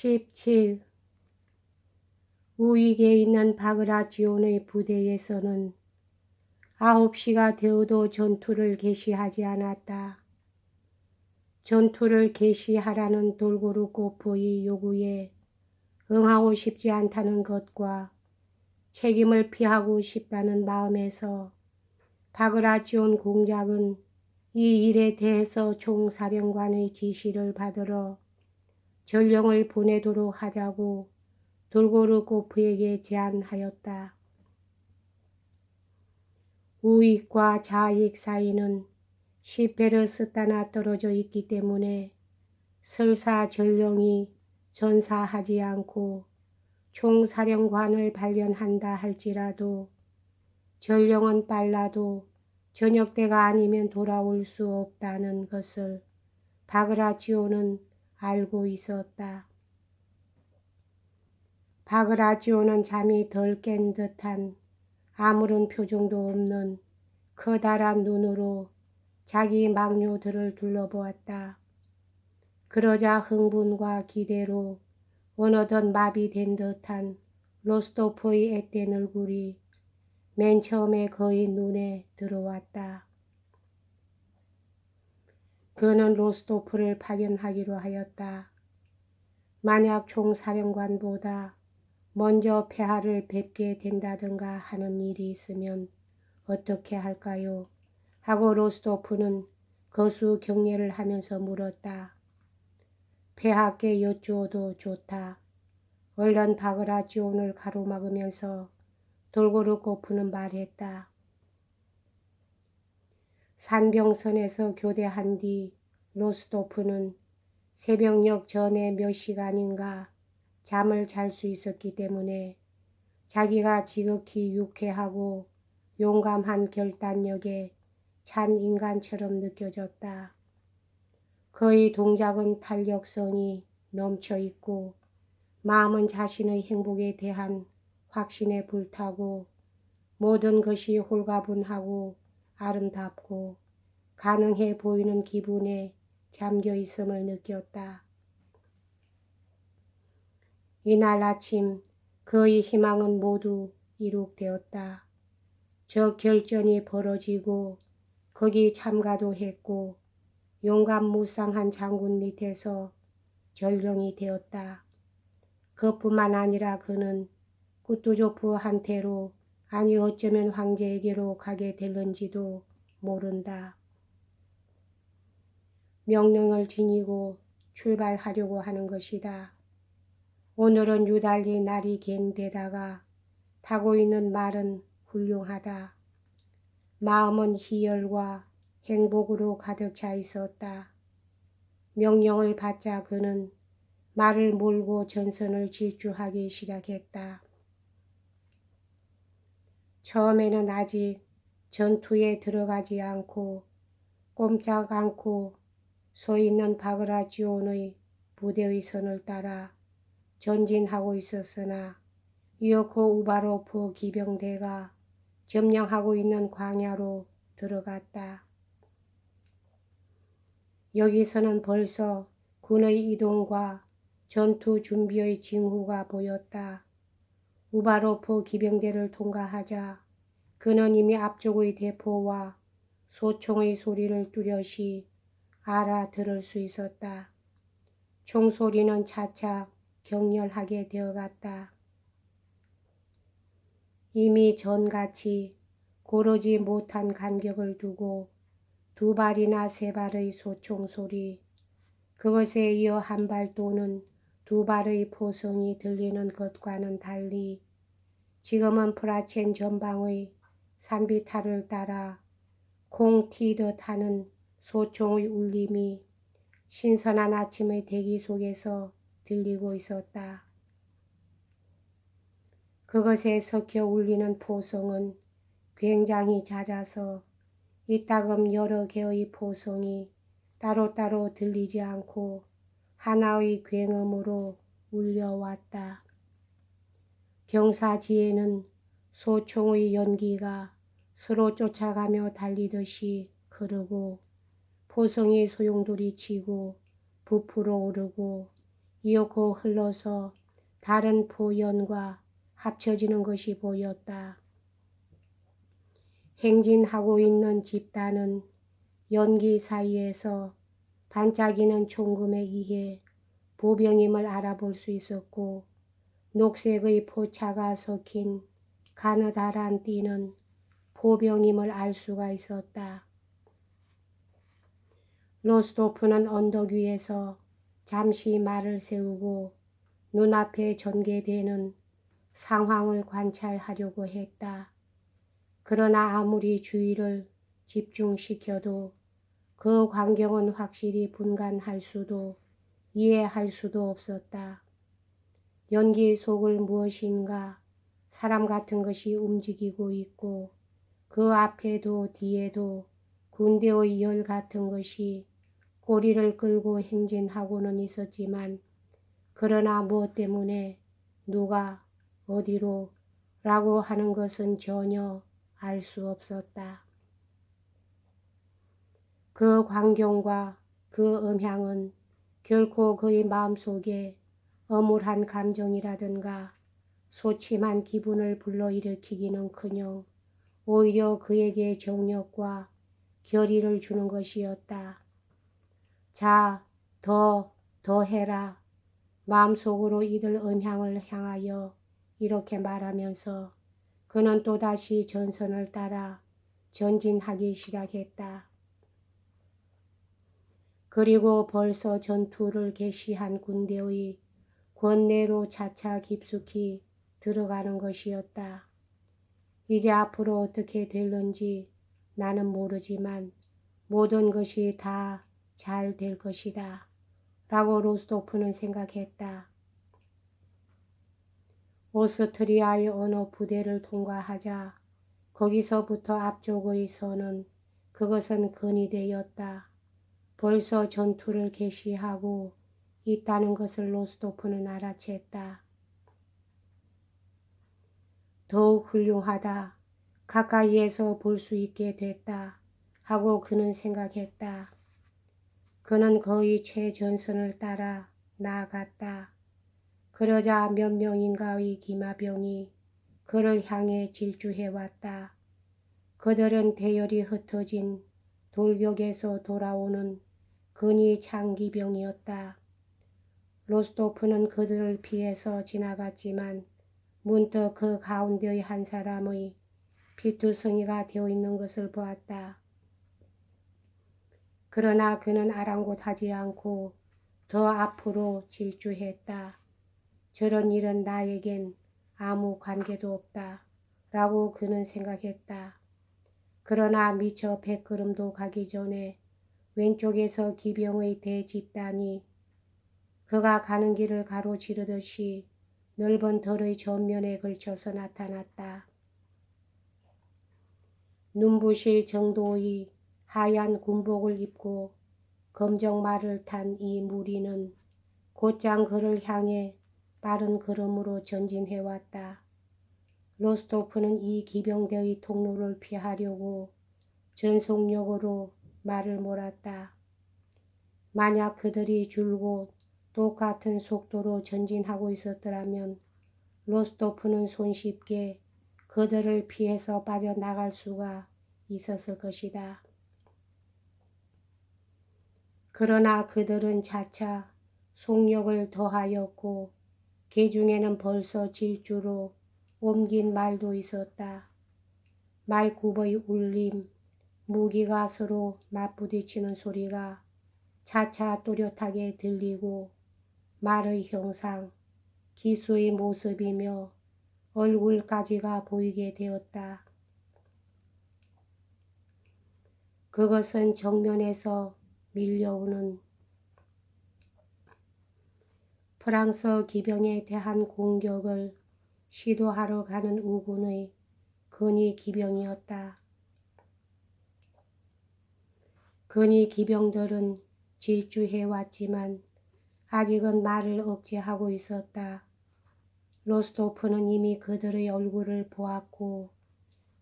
17. 우익에 있는 바그라지온의 부대에서는 아홉 시가 되어도 전투를 개시하지 않았다. 전투를 개시하라는 돌고루 꼬포의 요구에 응하고 싶지 않다는 것과 책임을 피하고 싶다는 마음에서 바그라지온 공작은 이 일에 대해서 총사령관의 지시를 받으러 전령을 보내도록 하자고 돌고르코프에게 제안하였다. 우익과 좌익 사이는 시페르스 따나 떨어져 있기 때문에 설사 전령이 전사하지 않고 총사령관을 발견한다 할지라도 전령은 빨라도 저녁 때가 아니면 돌아올 수 없다는 것을 바그라지오는 알고 있었다. 바그라지오는 잠이 덜 깬 듯한 아무런 표정도 없는 커다란 눈으로 자기 막료들을 둘러보았다. 그러자 흥분과 기대로 어느덧 마비된 듯한 로스토프의 앳된 얼굴이 맨 처음에 그의 눈에 들어왔다. 그는 로스토프를 파견하기로 하였다. 만약 총사령관보다 먼저 폐하를 뵙게 된다든가 하는 일이 있으면 어떻게 할까요? 하고 로스토프는 거수 경례를 하면서 물었다. 폐하께 여쭈어도 좋다. 얼른 바그라지온을 가로막으면서 돌고루 고프는 말했다. 산병선에서 교대한 뒤 로스토프는 새벽녘 전에 몇 시간인가 잠을 잘 수 있었기 때문에 자기가 지극히 유쾌하고 용감한 결단력에 찬 인간처럼 느껴졌다. 그의 동작은 탄력성이 넘쳐 있고 마음은 자신의 행복에 대한 확신에 불타고 모든 것이 홀가분하고 아름답고 가능해 보이는 기분에 잠겨 있음을 느꼈다. 이날 아침 그의 희망은 모두 이룩되었다. 저 결전이 벌어지고 거기 참가도 했고 용감 무쌍한 장군 밑에서 전령이 되었다. 그뿐만 아니라 그는 꾸뚜조프한테로 아니 어쩌면 황제에게로 가게 될런지도 모른다. 명령을 지니고 출발하려고 하는 것이다. 오늘은 유달리 날이 갠 데다가 타고 있는 말은 훌륭하다. 마음은 희열과 행복으로 가득 차 있었다. 명령을 받자 그는 말을 몰고 전선을 질주하기 시작했다. 처음에는 아직 전투에 들어가지 않고 꼼짝 않고 서 있는 바그라지온의 부대의 선을 따라 전진하고 있었으나 이어코 우바로프 기병대가 점령하고 있는 광야로 들어갔다. 여기서는 벌써 군의 이동과 전투 준비의 징후가 보였다. 우바로프 기병대를 통과하자 그는 이미 앞쪽의 대포와 소총의 소리를 뚜렷이 알아들을 수 있었다. 총소리는 차차 격렬하게 되어갔다. 이미 전같이 고르지 못한 간격을 두고 두 발이나 세 발의 소총 소리, 그것에 이어 한 발 또는 두 발의 포성이 들리는 것과는 달리 지금은 프라첸 전방의 산비탈을 따라 콩 튀듯 하는 소총의 울림이 신선한 아침의 대기 속에서 들리고 있었다. 그것에 섞여 울리는 포성은 굉장히 잦아서 이따금 여러 개의 포성이 따로따로 들리지 않고 하나의 굉음으로 울려왔다. 경사지에는 소총의 연기가 서로 쫓아가며 달리듯이 흐르고 포성이 소용돌이 치고 부풀어 오르고 이윽고 흘러서 다른 포연과 합쳐지는 것이 보였다. 행진하고 있는 집단은 연기 사이에서 반짝이는 총금에 의해 보병임을 알아볼 수 있었고 녹색의 포차가 섞인 가느다란 띠는 포병임을 알 수가 있었다. 로스도프는 언덕 위에서 잠시 말을 세우고 눈앞에 전개되는 상황을 관찰하려고 했다. 그러나 아무리 주의를 집중시켜도 그 광경은 확실히 분간할 수도 이해할 수도 없었다. 연기 속을 무엇인가 사람 같은 것이 움직이고 있고 그 앞에도 뒤에도 군대의 열 같은 것이 꼬리를 끌고 행진하고는 있었지만 그러나 무엇 때문에 누가 어디로 라고 하는 것은 전혀 알 수 없었다. 그 광경과 그 음향은 결코 그의 마음속에 어물한 감정이라든가 소침한 기분을 불러일으키기는 커녕 오히려 그에게 정력과 결의를 주는 것이었다. 자, 더, 더 해라. 마음속으로 이들 음향을 향하여 이렇게 말하면서 그는 또다시 전선을 따라 전진하기 시작했다. 그리고 벌써 전투를 개시한 군대의 권내로 차차 깊숙이 들어가는 것이었다. 이제 앞으로 어떻게 될런지 나는 모르지만 모든 것이 다 잘 될 것이다. 라고 로스도프는 생각했다. 오스트리아의 어느 부대를 통과하자 거기서부터 앞쪽의 선은 그것은 근이되었다. 벌써 전투를 개시하고 있다는 것을 로스도프는 알아챘다. 더욱 훌륭하다. 가까이에서 볼 수 있게 됐다. 하고 그는 생각했다. 그는 거의 최전선을 따라 나아갔다. 그러자 몇 명인가의 기마병이 그를 향해 질주해왔다. 그들은 대열이 흩어진 돌격에서 돌아오는 근위 창기병이었다. 로스토프는 그들을 피해서 지나갔지만 문득 그 가운데의 한 사람의 피투성이가 되어 있는 것을 보았다. 그러나 그는 아랑곳하지 않고 더 앞으로 질주했다. 저런 일은 나에겐 아무 관계도 없다. 라고 그는 생각했다. 그러나 미처 백걸음도 가기 전에 왼쪽에서 기병의 대집단이 그가 가는 길을 가로지르듯이 넓은 덜의 전면에 걸쳐서 나타났다. 눈부실 정도의 하얀 군복을 입고 검정말을 탄 이 무리는 곧장 그를 향해 빠른 걸음으로 전진해왔다. 로스토프는 이 기병대의 통로를 피하려고 전속력으로 말을 몰았다. 만약 그들이 줄곧 똑같은 속도로 전진하고 있었더라면 로스토프는 손쉽게 그들을 피해서 빠져나갈 수가 있었을 것이다. 그러나 그들은 차차 속력을 더하였고 개중에는 벌써 질주로 옮긴 말도 있었다. 말굽의 울림, 무기가 서로 맞부딪히는 소리가 차차 또렷하게 들리고 말의 형상, 기수의 모습이며 얼굴까지가 보이게 되었다. 그것은 정면에서 밀려오는 프랑스 기병에 대한 공격을 시도하러 가는 우군의 근위 기병이었다. 근위 기병들은 질주해 왔지만 아직은 말을 억제하고 있었다. 로스토프는 이미 그들의 얼굴을 보았고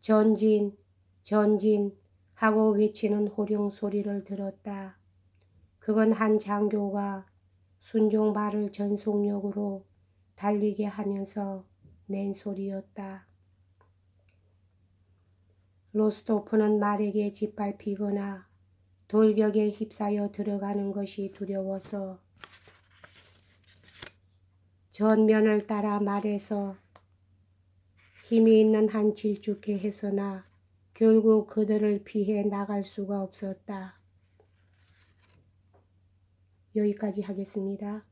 전진, 전진 하고 외치는 호령 소리를 들었다. 그건 한 장교가 순종 말을 전속력으로 달리게 하면서 낸 소리였다. 로스토프는 말에게 짓밟히거나 돌격에 휩싸여 들어가는 것이 두려워서 전면을 따라 말해서 힘이 있는 한 질주케 해서나 결국 그들을 피해 나갈 수가 없었다. 여기까지 하겠습니다.